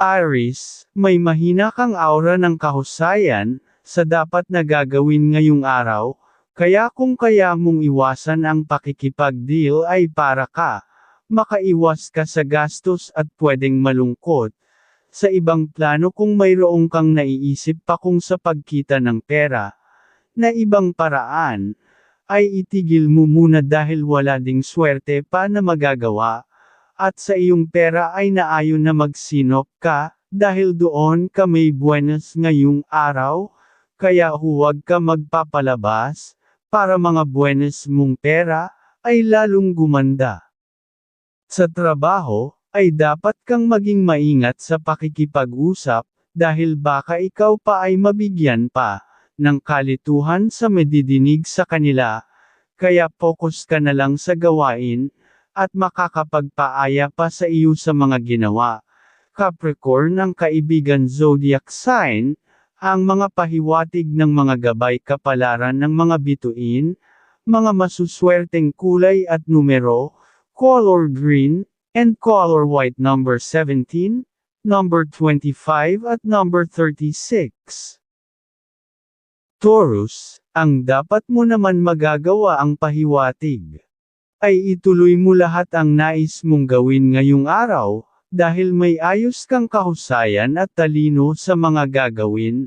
Aris, may mahina kang aura ng kahusayan, sa dapat na gagawin ngayong araw, kaya kung kaya mong iwasan ang pakikipag-deal ay para ka, makaiwas ka sa gastos at pwedeng malungkot. Sa ibang plano kung mayroong kang naiisip pa kung sa pagkita ng pera, na ibang paraan, ay itigil mo muna dahil wala ding swerte pa na magagawa, at sa iyong pera ay naayon na magsinop ka, dahil doon ka may buenas ngayong araw, kaya huwag ka magpapalabas, para mga buenas mong pera, ay lalong gumanda. Sa trabaho, ay dapat kang maging maingat sa pakikipag-usap, dahil baka ikaw pa ay mabigyan pa, ng kalituhan sa medidinig sa kanila, kaya focus ka na lang sa gawain, at makakapagpaaya pa sa iyo sa mga ginawa. Capricorn ang kaibigan zodiac sign, ang mga pahiwatig ng mga gabay kapalaran ng mga bituin, mga masuswerteng kulay at numero, color green, and color white number 17, number 25 at number 36. Taurus, ang dapat mo naman magagawa ang pahiwatig. Ay ituloy mo lahat ang nais mong gawin ngayong araw, dahil may ayos kang kahusayan at talino sa mga gagawin.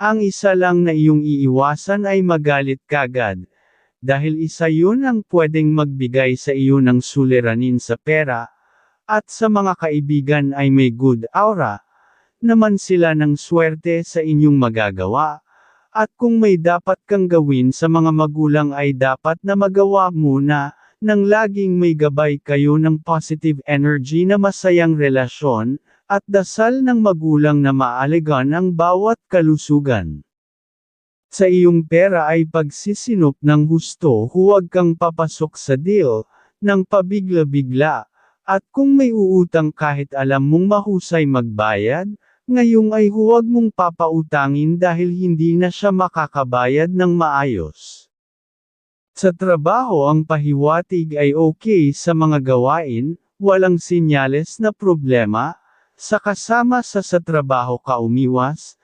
Ang isa lang na iyong iiwasan ay magalit kagad. Dahil isa yun ang pwedeng magbigay sa iyo ng suliranin sa pera, at sa mga kaibigan ay may good aura, naman sila ng swerte sa inyong magagawa. At kung may dapat kang gawin sa mga magulang ay dapat na magawa muna, nang laging may gabay kayo ng positive energy na masayang relasyon, at dasal ng magulang na maaligan ang bawat kalusugan. Sa iyong pera ay pagsisinop ng husto huwag kang papasok sa deal, ng pabigla-bigla, at kung may uutang kahit alam mong mahusay magbayad, ngayong ay huwag mong papautangin dahil hindi na siya makakabayad ng maayos. Sa trabaho ang pahiwatig ay okay sa mga gawain, walang sinyales na problema, sa kasama sa sa trabaho ka umiwas,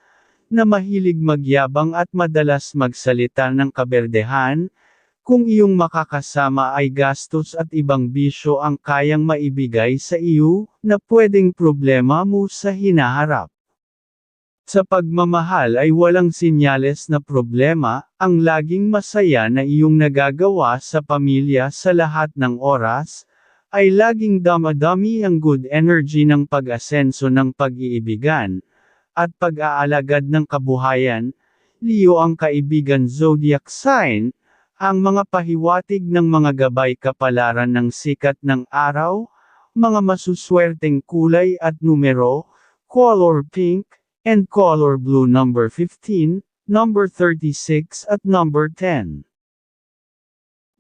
na mahilig magyabang at madalas magsalita ng kaberdehan, kung iyong makakasama ay gastos at ibang bisyo ang kayang maibigay sa iyo, na pwedeng problema mo sa hinaharap. Sa pagmamahal ay walang sinyales na problema, ang laging masaya na iyong nagagawa sa pamilya sa lahat ng oras, ay laging damadami ang good energy ng pag-asenso ng pag-iibigan, at pag-aalagad ng kabuhayan, Leo ang kaibigan zodiac sign, ang mga pahiwatig ng mga gabay kapalaran ng sikat ng araw, mga masuswerteng kulay at numero, color pink, and color blue number 15, number 36 at number 10.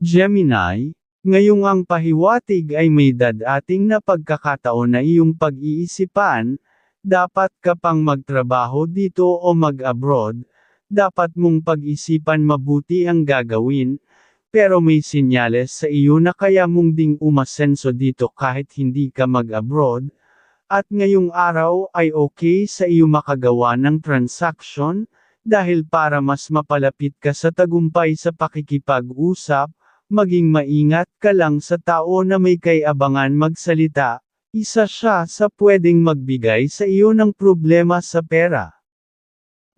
Gemini, ngayong ang pahiwatig ay may dadating na pagkakataon na iyong pag-iisipan, dapat ka pang magtrabaho dito o mag-abroad, dapat mong pag-isipan mabuti ang gagawin, pero may sinyales sa iyo na kaya mong ding umasenso dito kahit hindi ka mag-abroad, at ngayong araw ay okay sa iyo makagawa ng transaction, dahil para mas mapalapit ka sa tagumpay sa pakikipag-usap, maging maingat ka lang sa tao na may kaiabangan magsalita, isa siya sa pwedeng magbigay sa iyo ng problema sa pera.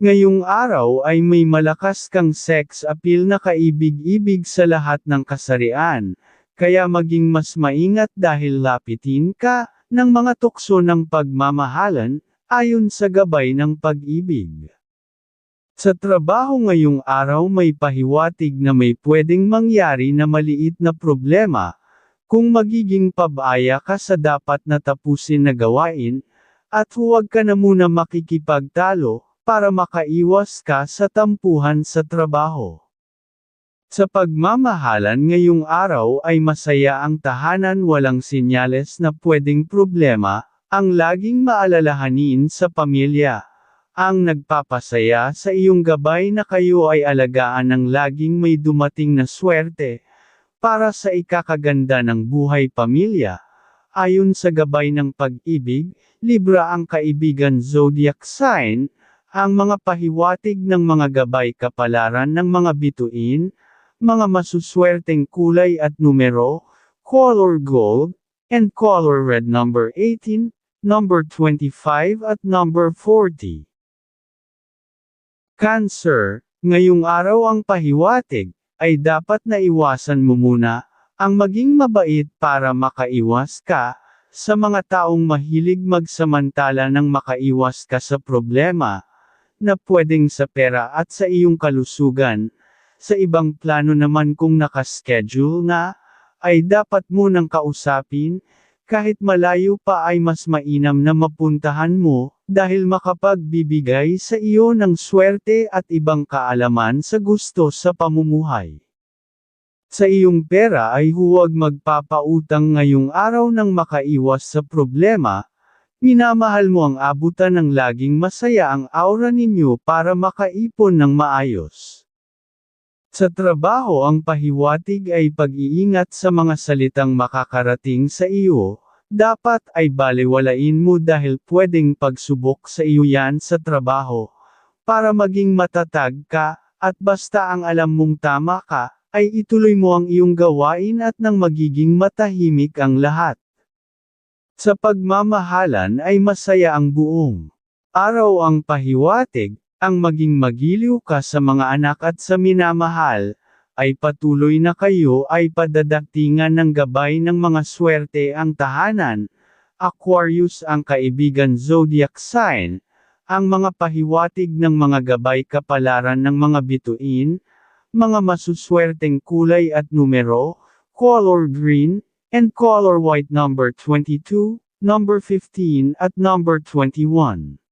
Ngayong araw ay may malakas kang sex appeal na kaibig-ibig sa lahat ng kasarian, kaya maging mas maingat dahil lapitin ka, ng mga tukso ng pagmamahalan, ayon sa gabay ng pag-ibig. Sa trabaho ngayong araw may pahiwatig na may pwedeng mangyari na maliit na problema, kung magiging pabaya ka sa dapat na na gawain, at huwag ka na muna makikipagtalo, para makaiwas ka sa tampuhan sa trabaho. Sa pagmamahalan ngayong araw ay masaya ang tahanan walang sinyales na pwedeng problema, ang laging maalalahanin sa pamilya. Ang nagpapasaya sa iyong gabay na kayo ay alagaan ng laging may dumating na swerte, para sa ikakaganda ng buhay pamilya, Ayon sa gabay ng pag-ibig, Libra ang kaibigan zodiac sign, ang mga pahiwatig ng mga gabay kapalaran ng mga bituin, mga masuswerteng kulay at numero, color gold, and color red number 18, number 25 at number 40. Cancer, ngayong araw ang pahiwatig, ay dapat na iwasan mo muna, ang maging mabait para makaiwas ka, sa mga taong mahilig magsamantala ng makaiwas ka sa problema, na pwedeng sa pera at sa iyong kalusugan, sa ibang plano naman kung nakaschedule na, ay dapat mo nang kausapin, kahit malayo pa ay mas mainam na mapuntahan mo, dahil makapagbibigay sa iyo ng swerte at ibang kaalaman sa gusto sa pamumuhay. Sa iyong pera ay huwag magpapautang ngayong araw nang makaiwas sa problema, minamahal mo ang abutan ng laging masaya ang aura ninyo para makaipon ng maayos. Sa trabaho ang pahiwatig ay pag-iingat sa mga salitang makakarating sa iyo, dapat ay baliwalain mo dahil pwedeng pagsubok sa iyo yan sa trabaho, para maging matatag ka, at basta ang alam mong tama ka, ay ituloy mo ang iyong gawain at nang magiging matahimik ang lahat. Sa pagmamahalan ay masaya ang buong araw ang pahiwatig, ang maging magiliw ka sa mga anak at sa minamahal, ay patuloy na kayo ay padadatingan ng gabay ng mga swerte ang tahanan. Aquarius ang kaibigan zodiac sign, ang mga pahiwatig ng mga gabay kapalaran ng mga bituin, mga masuswerteng kulay at numero, color green, and color white number 22, number 15 at number 21.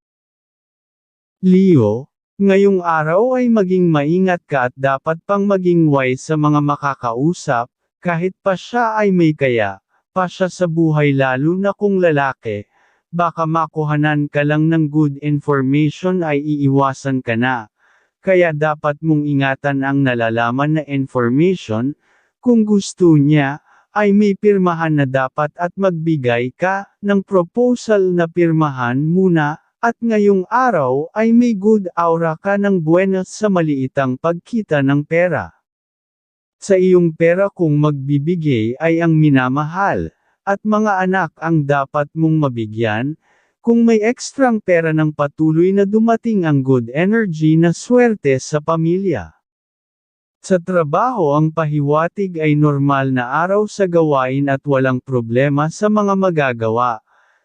Leo, ngayong araw ay maging maingat ka at dapat pang maging wise sa mga makakausap, kahit pa siya ay may kaya, pa siya sa buhay lalo na kung lalaki, baka makuhanan ka lang ng good information ay iiwasan ka na. Kaya dapat mong ingatan ang nalalaman na information, kung gusto niya, ay may pirmahan na dapat at magbigay ka ng proposal na pirmahan muna, at ngayong araw ay may good aura ka ng buenas sa maliitang pagkita ng pera. Sa iyong pera kung magbibigay ay ang minamahal, at mga anak ang dapat mong mabigyan, kung may ekstrang pera ng patuloy na dumating ang good energy na swerte sa pamilya. Sa trabaho ang pahiwatig ay normal na araw sa gawain at walang problema sa mga magagawa.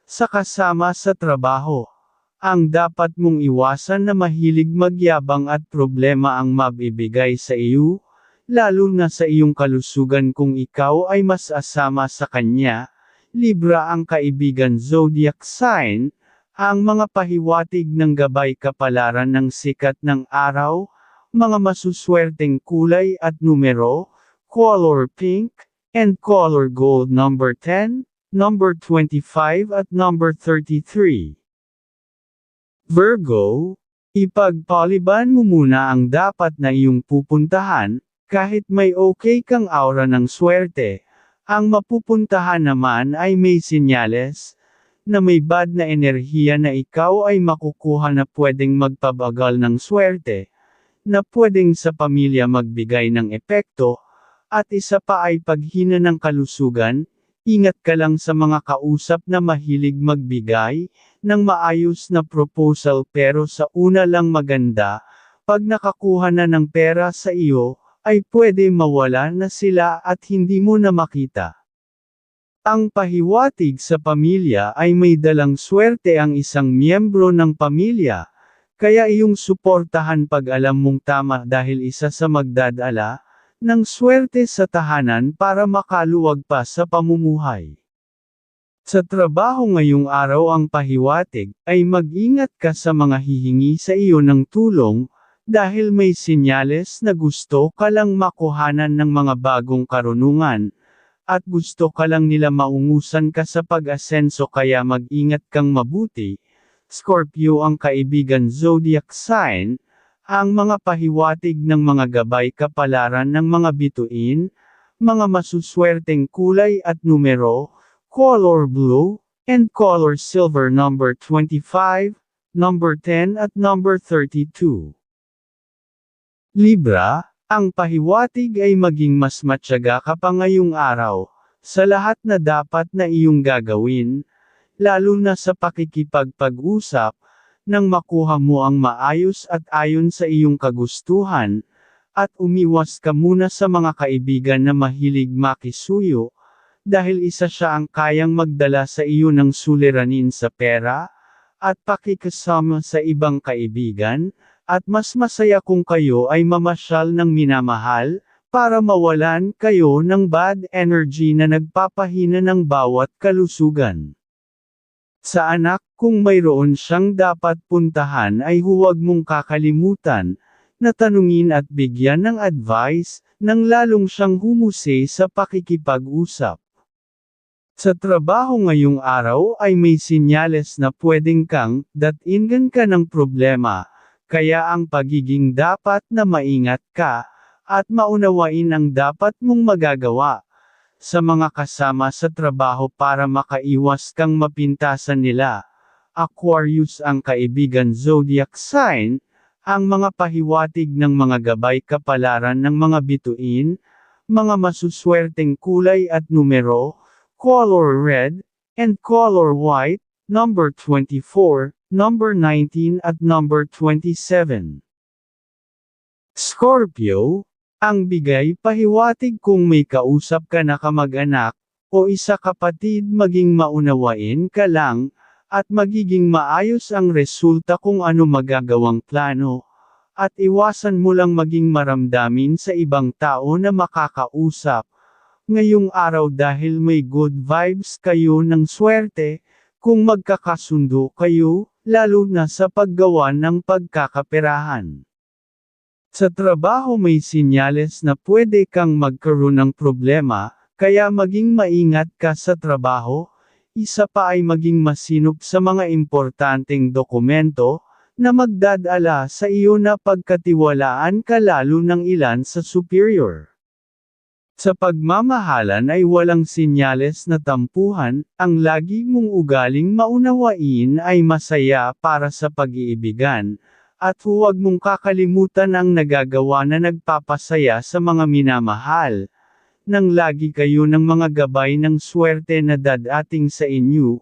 Sa kasama sa trabaho. Ang dapat mong iwasan na mahilig magyabang at problema ang mabibigay sa iyo, lalo na sa iyong kalusugan kung ikaw ay mas asama sa kanya, Libra ang kaibigan zodiac sign, ang mga pahiwatig ng gabay kapalaran ng sikat ng araw, mga masuswerteng kulay at numero, color pink, and color gold number 10, number 25 at number 33. Virgo, ipagpaliban mo muna ang dapat na iyong pupuntahan, kahit may okay kang aura ng swerte, ang mapupuntahan naman ay may sinyales, na may bad na enerhiya na ikaw ay makukuha na pwedeng magpabagal ng swerte, na pwedeng sa pamilya magbigay ng epekto, at isa pa ay paghina ng kalusugan, ingat ka lang sa mga kausap na mahilig magbigay, ng maayos na proposal pero sa una lang maganda, pag nakakuha na ng pera sa iyo, ay pwede mawala na sila at hindi mo na makita. Ang pahiwatig sa pamilya ay may dalang swerte ang isang miyembro ng pamilya, kaya iyong suportahan pag alam mong tama dahil isa sa magdadala, ng swerte sa tahanan para makaluwag pa sa pamumuhay. Sa trabaho ngayong araw ang pahiwatig, ay mag-ingat ka sa mga hihingi sa iyo ng tulong, dahil may sinyales na gusto ka lang makuhanan ng mga bagong karunungan, at gusto ka lang nila maungusan ka sa pag-asenso kaya mag-ingat kang mabuti. Scorpio ang kaibigan zodiac sign, ang mga pahiwatig ng mga gabay kapalaran ng mga bituin, mga masuswerteng kulay at numero, color blue, and color silver number 25, number 10 at number 32. Libra, ang pahiwatig ay maging mas matyaga ka pa ngayong araw, sa lahat na dapat na iyong gagawin, lalo na sa pakikipagpag-usap, nang makuha mo ang maayos at ayon sa iyong kagustuhan, at umiwas ka muna sa mga kaibigan na mahilig makisuyo, dahil isa siya ang kayang magdala sa iyo ng suliranin sa pera, at pakikasama sa ibang kaibigan, at mas masaya kung kayo ay mamasyal ng minamahal, para mawalan kayo ng bad energy na nagpapahina ng bawat kalusugan. Sa anak, kung mayroon siyang dapat puntahan ay huwag mong kakalimutan, na tanungin at bigyan ng advice, nang lalong siyang humuse sa pakikipag-usap. Sa trabaho ngayong araw ay may sinyales na pwedeng kang, datingan ka ng problema, kaya ang pagiging dapat na maingat ka, at maunawain ang dapat mong magagawa, sa mga kasama sa trabaho para makaiwas kang mapintasan nila. Aquarius ang kaibigan zodiac sign, ang mga pahiwatig ng mga gabay kapalaran ng mga bituin, mga masuswerteng kulay at numero, color red, and color white, number 24, number 19 at number 27. Scorpio, ang bigay pahiwatig kung may kausap ka na kamag-anak, o isa kapatid maging maunawain ka lang, at magiging maayos ang resulta kung ano magagawang plano, at iwasan mo lang maging maramdamin sa ibang tao na makakausap. Ngayong araw dahil may good vibes kayo ng swerte, kung magkakasundo kayo, lalo na sa paggawa ng pagkakaperahan. Sa trabaho may sinyales na pwede kang magkaroon ng problema, kaya maging maingat ka sa trabaho, isa pa ay maging masinop sa mga importanteng dokumento, na magdadala sa iyo na pagkatiwalaan ka lalo ng ilan sa superior. Sa pagmamahalan ay walang sinyales na tampuhan, ang lagi mong ugaling maunawain ay masaya para sa pag-iibigan, at huwag mong kakalimutan ang nagagawa na nagpapasaya sa mga minamahal, nang lagi kayo ng mga gabay ng swerte na dadating sa inyo.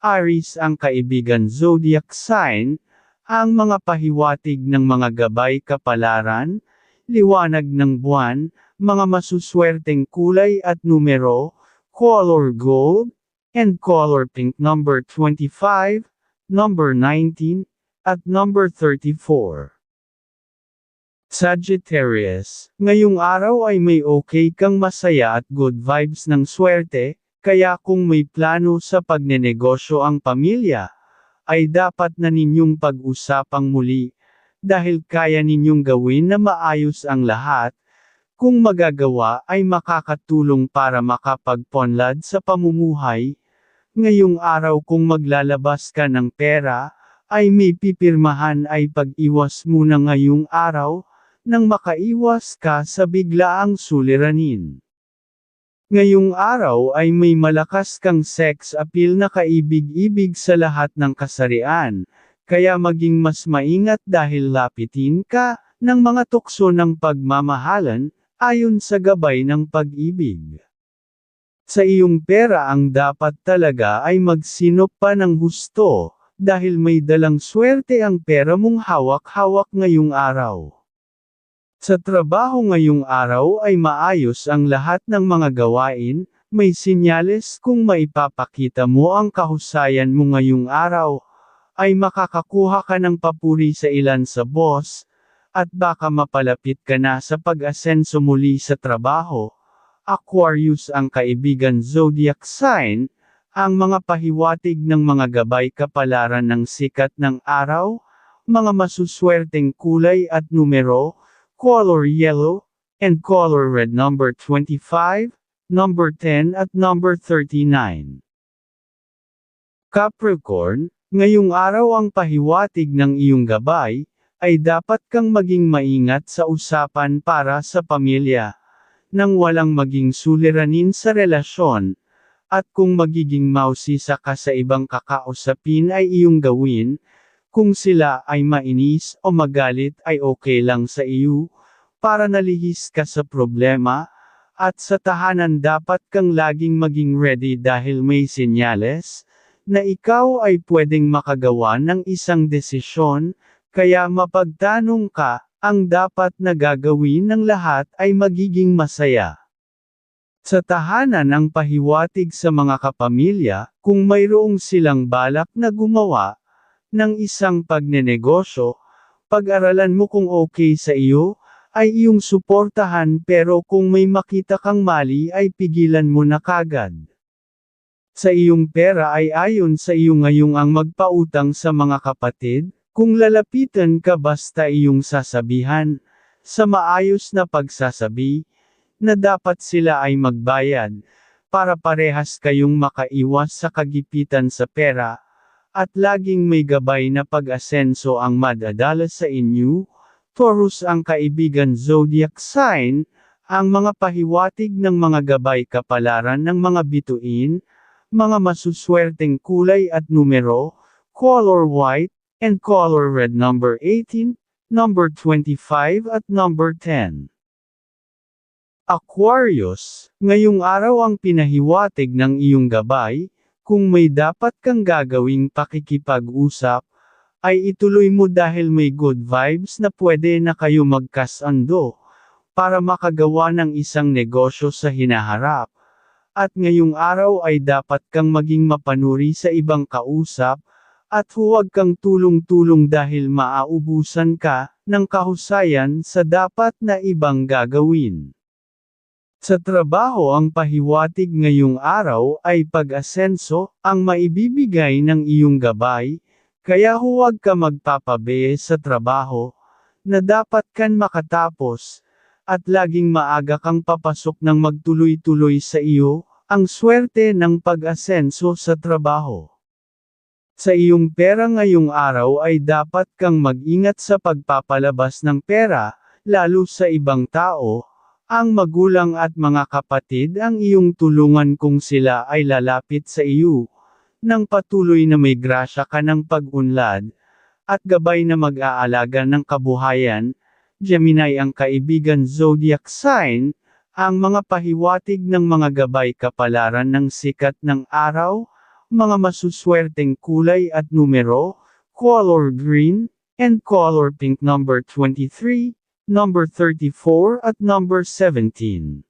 Aries ang kaibigan zodiac sign, ang mga pahiwatig ng mga gabay kapalaran, liwanag ng buwan, mga masuswerteng kulay at numero, color gold, and color pink number 25, number 19, at number 34. Sagittarius, ngayong araw ay may okay kang masaya at good vibes ng swerte, kaya kung may plano sa pagnenegosyo ang pamilya, ay dapat na ninyong pag-usapang muli, dahil kaya ninyong gawin na maayos ang lahat, kung magagawa ay makakatulong para makapagponlad sa pamumuhay, ngayong araw kung maglalabas ka ng pera, ay may pipirmahan ay pag-iwas muna ngayong araw, nang makaiwas ka sa biglaang suliranin. Ngayong araw ay may malakas kang sex appeal na kaibig-ibig sa lahat ng kasarian, kaya maging mas maingat dahil lapitin ka, ng mga tukso ng pagmamahalan, ayon sa gabay ng pag-ibig. Sa iyong pera ang dapat talaga ay magsinop pa ng husto, dahil may dalang swerte ang pera mong hawak-hawak ngayong araw. Sa trabaho ngayong araw ay maayos ang lahat ng mga gawain, may sinyales kung maipapakita mo ang kahusayan mo ngayong araw, ay makakakuha ka ng papuri sa ilan sa boss, at baka mapalapit ka na sa pag-asenso muli sa trabaho. Aquarius ang kaibigan zodiac sign, ang mga pahiwatig ng mga gabay kapalaran ng sikat ng araw, mga masuswerteng kulay at numero, color yellow, and color red number 25, number 10 at number 39. Capricorn, ngayong araw ang pahiwatig ng iyong gabay, ay dapat kang maging maingat sa usapan para sa pamilya, nang walang maging suliranin sa relasyon, At kung magiging mausisa ka sa ibang kakausapin ay iyong gawin, kung sila ay mainis o magalit ay okay lang sa iyo, para nalihis ka sa problema, at sa tahanan dapat kang laging maging ready dahil may senyales, na ikaw ay pwedeng makagawa ng isang desisyon, kaya mapagtanong ka, ang dapat na gagawin ng lahat ay magiging masaya. Sa tahanan ang pahiwatig sa mga kapamilya, kung mayroong silang balak na gumawa ng isang pagnenegosyo, pag-aralan mo kung okay sa iyo, ay iyong suportahan pero kung may makita kang mali ay pigilan mo na kagad. Sa iyong pera ay ayon sa iyo ngayong ang magpautang sa mga kapatid, kung lalapitan ka basta iyong sasabihan, sa maayos na pagsasabi, na dapat sila ay magbayad, para parehas kayong makaiwas sa kagipitan sa pera, at laging may gabay na pag-asenso ang madadala sa inyo, Taurus ang kaibigan zodiac sign, ang mga pahiwatig ng mga gabay kapalaran ng mga bituin, mga masuswerteng kulay at numero, color white, and color red number 18, number 25 at number 10. Aquarius, ngayong araw ang pinahiwatig ng iyong gabay, kung may dapat kang gagawing pakikipag-usap, ay ituloy mo dahil may good vibes na pwede na kayo magkasando, para makagawa ng isang negosyo sa hinaharap. At ngayong araw ay dapat kang maging mapanuri sa ibang kausap, at huwag kang tulong-tulong dahil maaubusan ka ng kahusayan sa dapat na ibang gagawin. Sa trabaho ang pahiwatig ngayong araw ay pag-asenso, ang maibibigay ng iyong gabay, kaya huwag ka magpapabe sa trabaho, na dapat kan makatapos, at laging maaga kang papasok ng magtuloy-tuloy sa iyo, ang swerte ng pag-asenso sa trabaho. Sa iyong pera ngayong araw ay dapat kang mag-ingat sa pagpapalabas ng pera, lalo sa ibang tao, ang magulang at mga kapatid ang iyong tulungan kung sila ay lalapit sa iyo, nang patuloy na may grasya ka ng pag-unlad, at gabay na mag-aalaga ng kabuhayan, Gemini ang kaibigan zodiac sign, ang mga pahiwatig ng mga gabay kapalaran ng sikat ng araw, mga masuswerteng kulay at numero, color green, and color pink number 23, number 34 at number 17.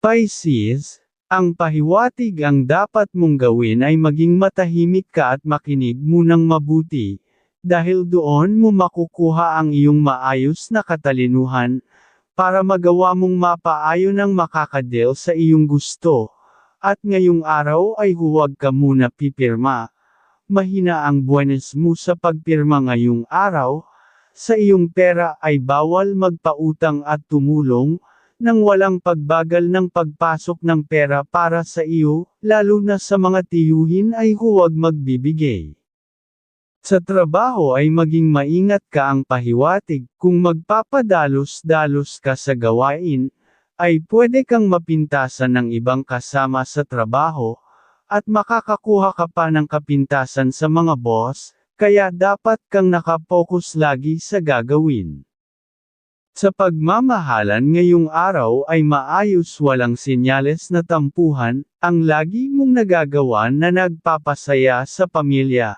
Pisces, ang pahiwatig ang dapat mong gawin ay maging matahimik ka at makinig munang mabuti, dahil doon mo makukuha ang iyong maayos na katalinuhan, para magawa mong mapaayo ng makakadel sa iyong gusto, at ngayong araw ay huwag ka muna pipirma. Mahina ang buwenes mo sa pagpirma ngayong araw, sa iyong pera ay bawal magpautang at tumulong, nang walang pagbagal ng pagpasok ng pera para sa iyo, lalo na sa mga tiyuhin ay huwag magbibigay. Sa trabaho ay maging maingat ka ang pahiwatig, kung magpapadalos-dalos ka sa gawain, ay pwede kang mapintasan ng ibang kasama sa trabaho, at makakakuha ka pa ng kapintasan sa mga boss, kaya dapat kang nakapokus lagi sa gagawin. Sa pagmamahalan ngayong araw ay maayos walang senyales na tampuhan, ang lagi mong nagagawa na nagpapasaya sa pamilya,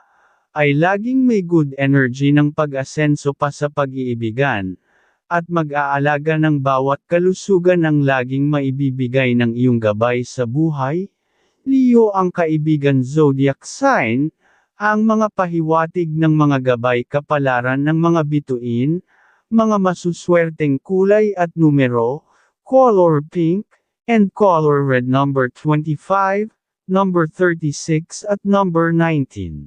ay laging may good energy ng pag-asenso pa sa pag-iibigan, at mag-aalaga ng bawat kalusugan ang laging maibibigay ng iyong gabay sa buhay. Leo ang kaibigan zodiac sign, ang mga pahiwatig ng mga gabay kapalaran ng mga bituin, mga masuswerteng kulay at numero, color pink, and color red number 25, number 36 at number 19.